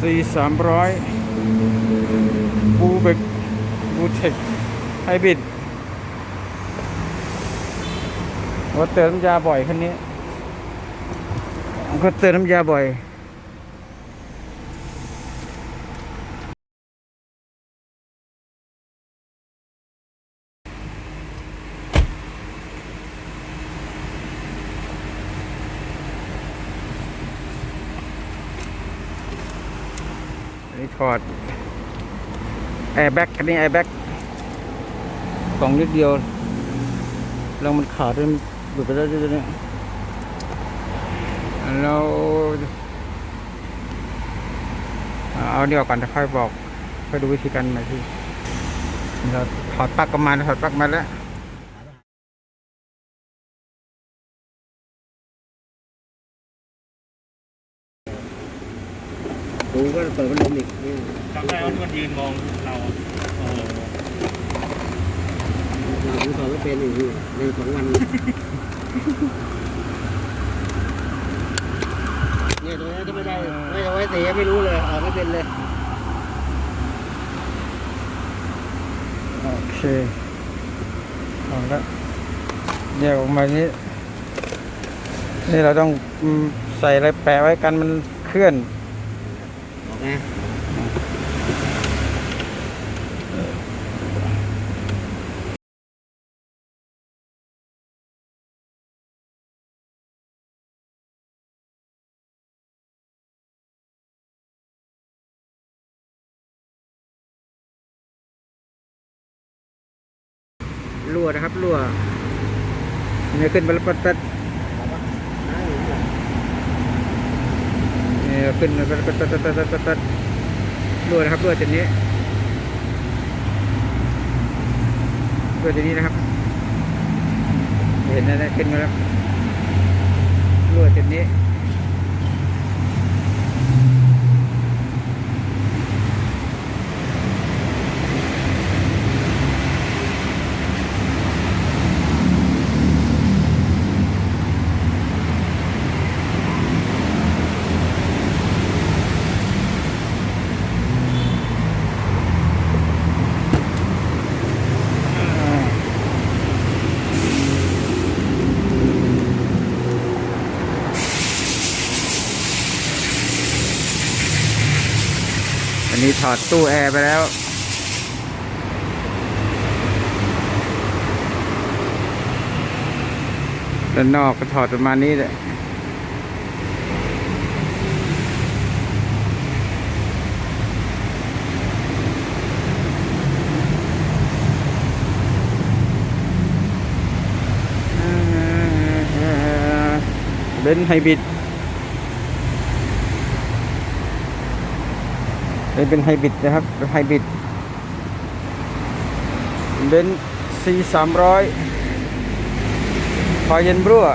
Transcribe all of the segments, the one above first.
ซีสามร้อยบูเบกบูเทคไฮบริดว่าเติมน้ำยาบ่อยคันนี้ก็เติมน้ำยาบ่อย ถอดแอร์แบ็กคันนี้แอร์แบ็กกล่องนิดเดียวแล้วมันขาดด้วยมันหลุดไปแล้วด้วยเนี่ยเราเอาเดี๋ยวก่อนจะค่อยบอกค่อยดูวิธีการใหม่ที่เราถอดปลั๊กกันมาถอดปลั๊กมาแล้วดูก็เปิดพัดลมอีกนี่ จำได้ว่ามันยืนมองเราโอ้โหเราดูสอนก็เป็นอยู่นี่ในสองวัน เนี่ยตัวนี้ถ้าไม่ได้ไม่เอาไว้เสียไม่รู้เลยออกไม่เป็นเลย โอเคออกแล้วแยกออกมานี้ นี่เราต้องใส่อะไรแปะไว้กันมันเคลื่อนออกไง นะครับรั่วเนี่ยขึ้นมาแล้วปัดปัดเนี่ยขึ้นมาปัดปัดปัดปัดปัดปัดปัดรั่วนะครับรั่วจุดนี้รั่วจุดนี้นะครับ เห็นนะนะขึ้นมาแล้วรั่วจุดนี้ี้ถอดตู้แอร์ไปแล้ว ด้านนอกก็ถอดประมาณนี้แหละเบนไฮบริด นี่เป็นไฮบริดนะครับเป็นไฮบริดเบนซีสามร้อยพอเย็นบรั่ว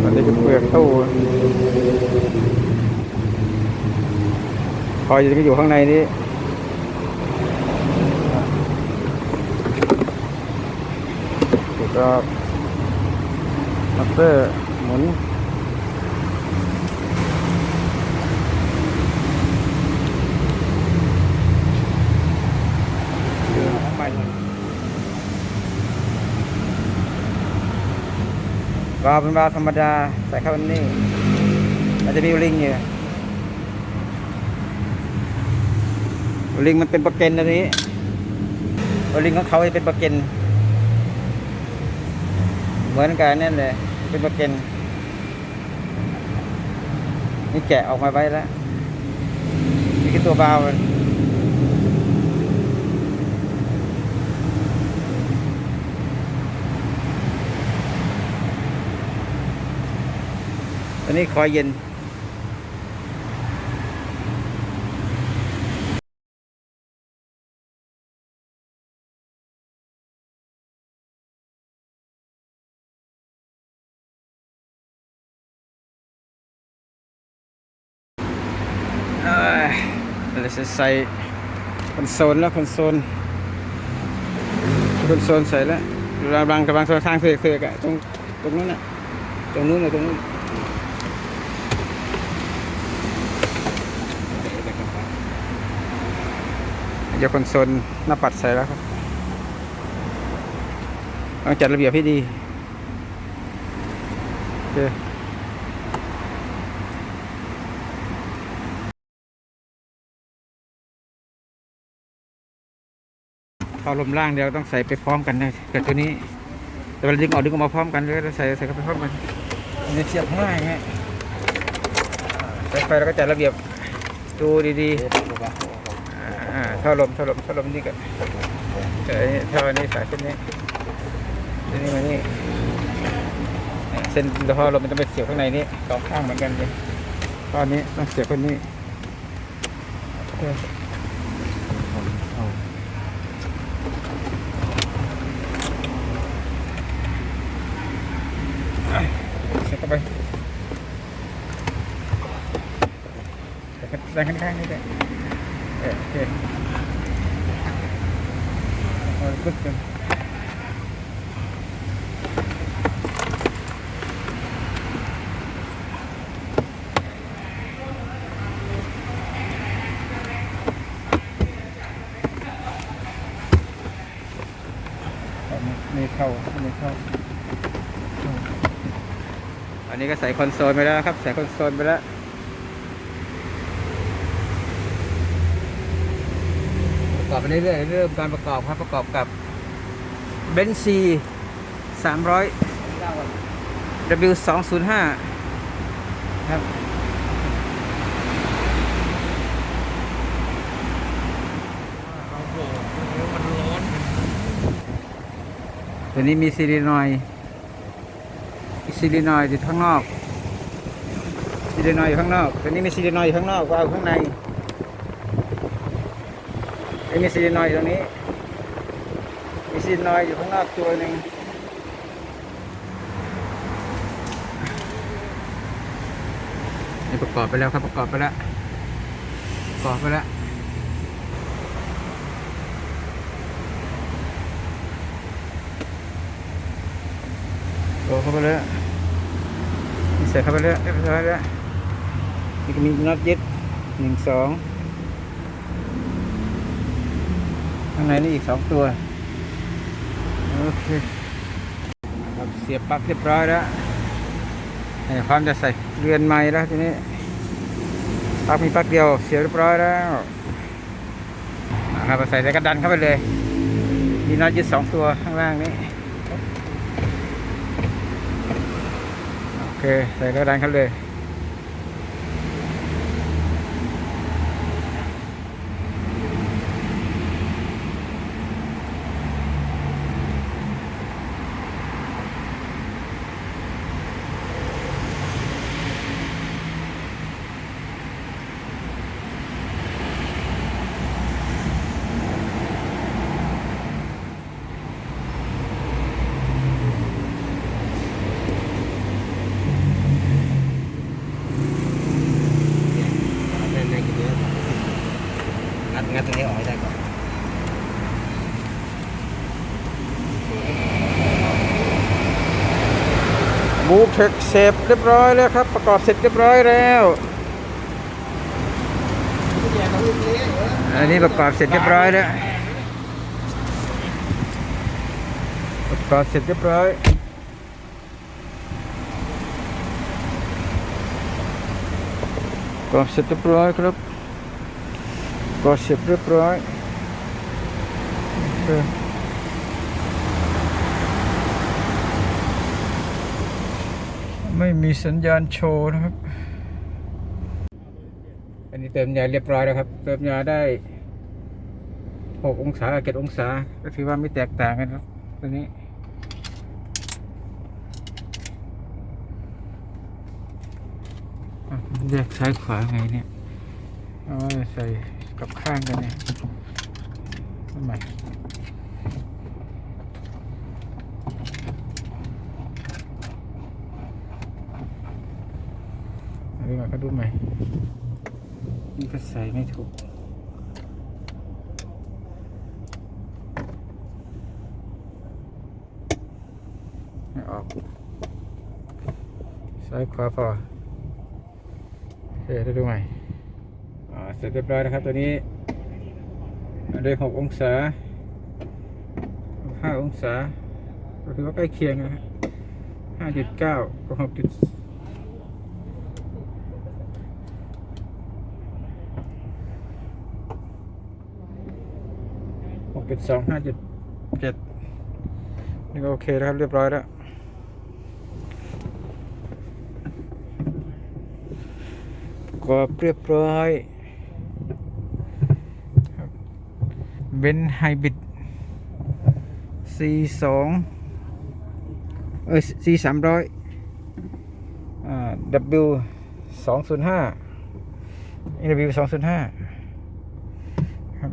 ตอนนี้จะเปลือกตู้ คอยจะอยู่ข้างในนี้ก็มัตเตอร์หมุนวาเป็นวาธรรมดา ใส่เข้าอันนี่มันจะมีลิงอยู่ ลิงมันเป็นประเก็นอันนี้ลิงของเขาเป็นประเก็นเหมือนกันนั่นเลย เป็นประเก็นนี่แกะออกมาไว้แล้วนี่คือตัวเบาวมันอันนี้คอยเย็นเอ่อ ย เราจะใส่คอนโซลแล้วคอนโซลคอนโซลใส่แล้วกำลังกำลังทางเถือกๆอะตรงตรงนู้นน่ะตรงนู้นน่ะตรงนู้นเดี๋ยวคอนโซลหน้าปัดใส่แล้วครับต้องจัดระเบียบให้ดีโอเค ท่อลมล่างเดียวต้องใส่ไปพร้อมกันนะกับตัวนี้ แต่เวลาดึงออกดึงออกมาพร้อมกันเลยใส่ใส่เข้าไปพร้อมกันอันเสียบง่ายไงใส่ไฟแล้วก็จัดระเบียบดูดีๆท่อลมท่อลมท่อลมนี่กันใส่ท่อนี้สายเส้นนี้เส้นนี้มานี่เส้นท่อลมมันจะไปเสียบข้างในนี้สองข้างเหมือนกันเลยท่อนี้ต้องเสียบคนนี้โอเคเอา ใส่เข้าไป ใส่ข้างๆนี่ด้วยเออโอเคเอาปึ๊บกันเอาไม่ไม่เข้าไม่เข้า อันนี้ก็ใส่คอนโซลไปแล้วครับ ใส่คอนโซลไปแล้ว ประก อบไปเรื่อยๆเริ่มการประกอบครับประกอบกับเบนซี300 W 205ครับโอ้โหมันร้อนตัวนี้มีซีรีนอยซีรีนอยอยู่ข้างนอกซีรีนอยอยู่ข้างนอกตัวนี้มีซีรีนอยอยู่ข้างนอกก็เอาข้างใน มีซีนอยอยู่ตรงนี้ มีซีนอยอยู่ข้างนอกตัวหนึ่งนี่ประกอบไปแล้วครับประกอบไปแล้วประกอบไปแล้วโอ้เข้าไปแล้วใส่เข้าไปแล้วเรียบร้อยแล้วนี่ก็มีน็อตยึดหนึ่งสอง ข้างในนี่อีกสองตัว โอเคครับเสียบปลั๊กเรียบร้อยแล้วให้พร้อมจะใส่เรือนใหม่แล้วทีนี้ปลั๊กมีปลั๊กเดียวเสียบเรียบร้อยแล้วนะครับเอาใส่แล้วก็ดันเข้าไปเลยมีน็อตยึดสองตัวข้างล่างนี้โอเคใส่กระดานเข้าเลย งัดงัดตรงนี้ออกให้ได้ก่อนบูเช็คเสร็จเรียบร้อยแล้วครับ ประกอบเสร็จเรียบร้อยแล้วอันนี้ประกอบเสร็จเรียบร้อยแล้วประกอบเสร็จเรียบร้อยประกอบเสร็จเรียบร้อยครับ กอบเสร็จเรียบร้อยไม่มีสัญญาณโชว์นะครับ อันนี้เติมยาเรียบร้อยแล้วครับ เติมยาได้หกองศาเจ็ดองศา ก็ถือว่าไม่แตกต่างกันครับ ตัวนี้ แยกซ้ายขวาไงเนี่ย เอาใส่ กับข้างกันเนี่ยทำไมดูใหม่ก็ดูใหม่นี่ก็ใส่ไม่ถูกไม่ออกซ้ายขวาพอโอเคได้ดูใหม่อ่า เสร็จเรียบร้อยนะครับตัวนี้ได้หกองศาห้าองศา ก็คือว่าใกล้เคียงนะฮะห้าจุดเก้ากับหกจุดหกจุดสองห้าจุดเจ็ดนี่ก็โอเคแล้วครับเรียบร้อยแล้วกรอบเรียบร้อยครับ เบนไฮบริด C สองเอ้ย C สามร้อยอ่า W สองศูนย์ห้า W สองศูนย์ห้าครับ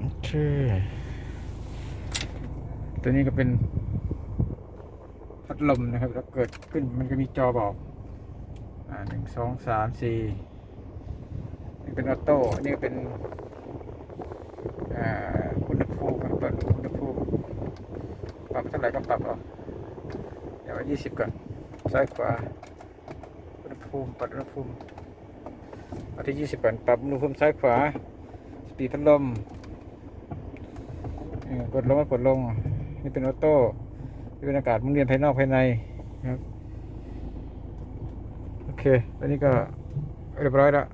โอเคตัวนี้ก็เป็น ลมนะครับแล้วเกิดขึ้นมันก็มีจอบอกอ่าหนึ่งสองสามสี่นี่เป็นออโต้อันนี้เป็นอ่าอุณหภูมิเปิดอุณหภูมิปรับเท่าไหร่ก็ปรับเอาเดี๋ยวยี่สิบก่อนซ้ายขวาอุณหภูมิปรับอุณหภูมิเอาที่ยี่สิบก่อนปรับอุณหภูมิซ้ายขวาสปีดพัดลมกดลงก็กดลงนี่เป็นออโต้ นี่เป็นอากาศมุนเวียนภายนอกภายในนะครับ โอเค ตอนนี้ก็เรียบร้อยแล้ว